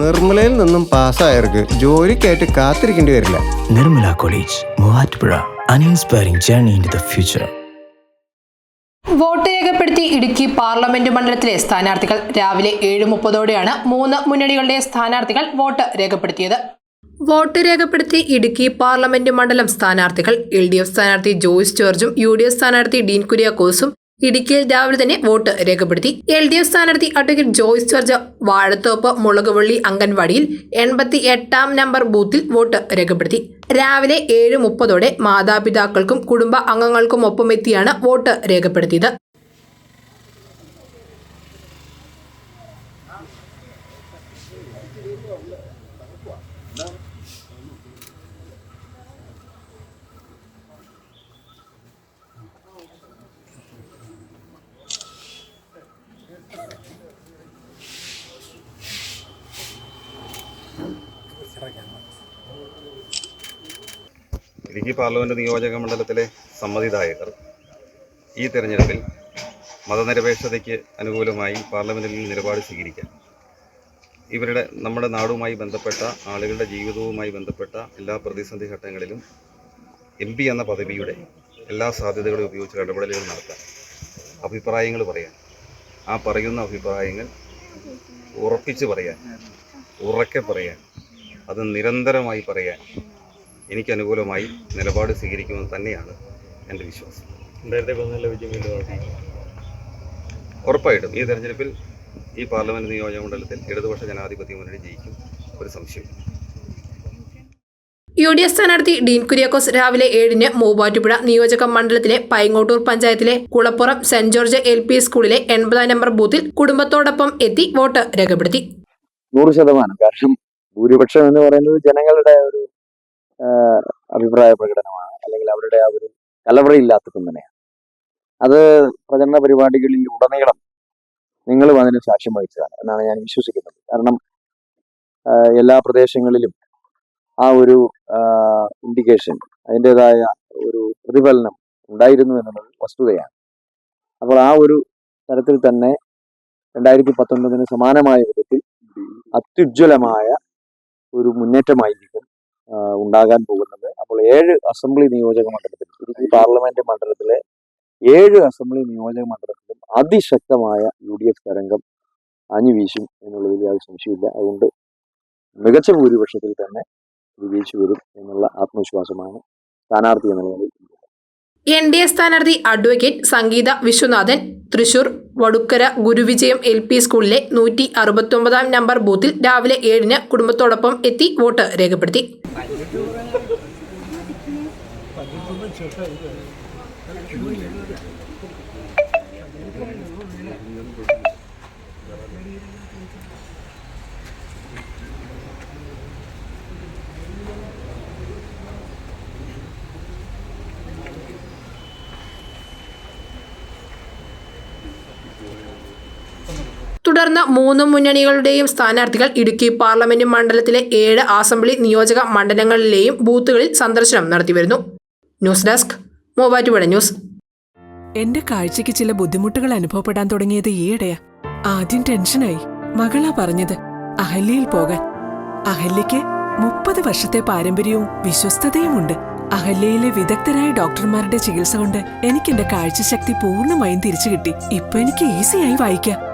നിർമ്മലയിൽ നിന്നും പാസ്സായവർക്ക് ജോലിക്കായിട്ട് കാത്തിരിക്കേണ്ടി വരില്ല. Nirmala college Muvattupuzha. An inspiring journey in the future vote രേഖപ്പെടുത്തി ഇടുക്കി പാർലമെന്റ് മണ്ഡലത്തിലെ സ്ഥാനാർത്ഥികൾ രാവിലെ ഏഴ് മുപ്പതോടെയാണ് മൂന്ന് മുന്നണികളുടെ സ്ഥാനാർത്ഥികൾ വോട്ട് രേഖപ്പെടുത്തിയത്. വോട്ട് രേഖപ്പെടുത്തി ഇടുക്കി പാർലമെന്റ് മണ്ഡലം സ്ഥാനാർത്ഥികൾ എൽ ഡി എഫ് സ്ഥാനാർത്ഥി ജോയ്സ് ജോർജും യു ഡി എഫ് സ്ഥാനാർത്ഥി ഡീൻ കുര്യാക്കോസും ഇടുക്കിയിൽ രാവിലെ തന്നെ വോട്ട് രേഖപ്പെടുത്തി. എൽ ഡി എഫ് സ്ഥാനാർത്ഥി അഡ്വക്കേറ്റ് ജോയ്സ് ജോർജ് വാഴത്തോപ്പ് മുളകുവള്ളി അംഗൻവാടിയിൽ എൺപത്തി എട്ടാം നമ്പർ ബൂത്തിൽ വോട്ട് രേഖപ്പെടുത്തി. രാവിലെ ഏഴ് മുപ്പതോടെ മാതാപിതാക്കൾക്കും കുടുംബ അംഗങ്ങൾക്കും ഒപ്പമെത്തിയാണ് വോട്ട് രേഖപ്പെടുത്തിയത്. ഇടുക്കി പാർലമെന്റ് നിയോജക മണ്ഡലത്തിലെ സമ്മതിദായകർ ഈ തെരഞ്ഞെടുപ്പിൽ മതനിരപേക്ഷതയ്ക്ക് അനുകൂലമായി പാർലമെന്റിൽ നിലപാട് സ്വീകരിക്കാൻ. ഇവരുടെ നമ്മുടെ നാടുമായി ബന്ധപ്പെട്ട ആളുകളുടെ ജീവിതവുമായി ബന്ധപ്പെട്ട എല്ലാ പ്രതിസന്ധി ഘട്ടങ്ങളിലും എം പി എന്ന പദവിയുടെ എല്ലാ സാധ്യതകളും ഉപയോഗിച്ച് ഇടപെടലുകൾ നടത്താൻ അഭിപ്രായങ്ങൾ പറയാൻ. ആ പറയുന്ന അഭിപ്രായങ്ങൾ ഉറപ്പിച്ച് പറയാൻ ഉറക്കെ പറയാൻ അത് നിരന്തരമായി പറയാൻ എനിക്ക് അനുകൂലമായി നിലപാട് സ്വീകരിക്കുമെന്ന് തന്നെയാണ് എന്റെ വിശ്വാസം. ഉറപ്പായിട്ടും ഈ തെരഞ്ഞെടുപ്പിൽ ഈ പാർലമെന്റ് നിയോജക മണ്ഡലത്തിൽ ഇടതുപക്ഷ ജനാധിപത്യ മുന്നണി ജയിക്കും ഒരു സംശയം യു ഡി എഫ് സ്ഥാനാർത്ഥി ഡീൻ കുര്യാക്കോസ് രാവിലെ ഏഴിന് മൂവാറ്റുപുഴ നിയോജക മണ്ഡലത്തിലെ പൈങ്ങോട്ടൂർ പഞ്ചായത്തിലെ Kulappuram saint George L P സ്കൂളിലെ എൺപതാം നമ്പർ ബൂത്തിൽ കുടുംബത്തോടൊപ്പം എത്തി വോട്ട് രേഖപ്പെടുത്തി. നൂറ് ശതമാനം. കാരണം ഭൂരിപക്ഷം എന്ന് പറയുന്നത് ജനങ്ങളുടെ ഒരു അഭിപ്രായ പ്രകടനമാണ്. അല്ലെങ്കിൽ അവരുടെ ആ ഒരു കലവറയില്ലാത്ത പിന്തുണയാണ്. അത് പ്രചരണ പരിപാടികളിൽ ഉടനീളം നിങ്ങളും അതിന് സാക്ഷ്യം വഹിച്ചതാണ് എന്നാണ് ഞാൻ വിശ്വസിക്കുന്നത്. കാരണം എല്ലാ പ്രദേശങ്ങളിലും ആ ഒരു ഇൻഡിക്കേഷൻ അതിന്റെതായ ഒരു പ്രതിഫലനം ഉണ്ടായിരുന്നു എന്നുള്ളത് വസ്തുതയാണ്. അപ്പോൾ ആ ഒരു തരത്തിൽ തന്നെ രണ്ടായിരത്തി പത്തൊൻപതിന് സമാനമായ വിധത്തിൽ അത്യുജ്വലമായ ഒരു മുന്നേറ്റമായിരിക്കും ഉണ്ടാകാൻ പോകുന്നത്. അപ്പോൾ ഏഴ് അസംബ്ലി നിയോജക മണ്ഡലത്തിൽ ഇടുക്കി പാർലമെന്റ് മണ്ഡലത്തിലെ ഏഴ് അസംബ്ലി നിയോജക മണ്ഡലത്തിലും അതിശക്തമായ യു ഡി എഫ് തരംഗം അഞ്ഞു വീശും എന്നുള്ളതിൽ യാതൊരു സംശയമില്ല അതുകൊണ്ട് മികച്ച ഭൂരിപക്ഷത്തിൽ തന്നെ വിജയിച്ചു വരും എന്നുള്ള ആത്മവിശ്വാസമാണ് സ്ഥാനാർത്ഥി എന്നുള്ളത് എൻ ഡി എ സ്ഥാനാർത്ഥി advocate Sangeetha Viswanathan Thrissur Vadukkara Guruvijayam L P സ്കൂളിലെ നൂറ്റി അറുപത്തൊമ്പതാം നമ്പർ ബൂത്തിൽ രാവിലെ ഏഴിന് കുടുംബത്തോടൊപ്പം എത്തി വോട്ട് രേഖപ്പെടുത്തി. തുടർന്ന് മൂന്ന് മുന്നണികളുടെയും സ്ഥാനാർത്ഥികൾ ഇടുക്കി പാർലമെന്റ് മണ്ഡലത്തിലെ ഏഴ് അസംബ്ലി നിയോജക മണ്ഡലങ്ങളിലെയും ബൂത്തുകളിൽ സന്ദർശനം നടത്തിവരുന്നു. News desk Muvattupuzha news. എന്റെ കാഴ്ചയ്ക്ക് ചില ബുദ്ധിമുട്ടുകൾ അനുഭവപ്പെടാൻ തുടങ്ങിയത് ഈയിടെയാ. ആദ്യം ടെൻഷനായി. മകളാ പറഞ്ഞത് അഹല്യയിൽ പോകാൻ. അഹല്യയ്ക്ക് മുപ്പത് വർഷത്തെ പാരമ്പര്യവും വിശ്വസ്തതയുമുണ്ട്. അഹല്യയിലെ വിദഗ്ധരായ ഡോക്ടർമാരുടെ ചികിത്സ കൊണ്ട് എനിക്ക് എന്റെ കാഴ്ചശക്തി പൂർണമായും തിരിച്ചു കിട്ടി ഇപ്പൊ എനിക്ക് ഈസിയായി വായിക്കാം.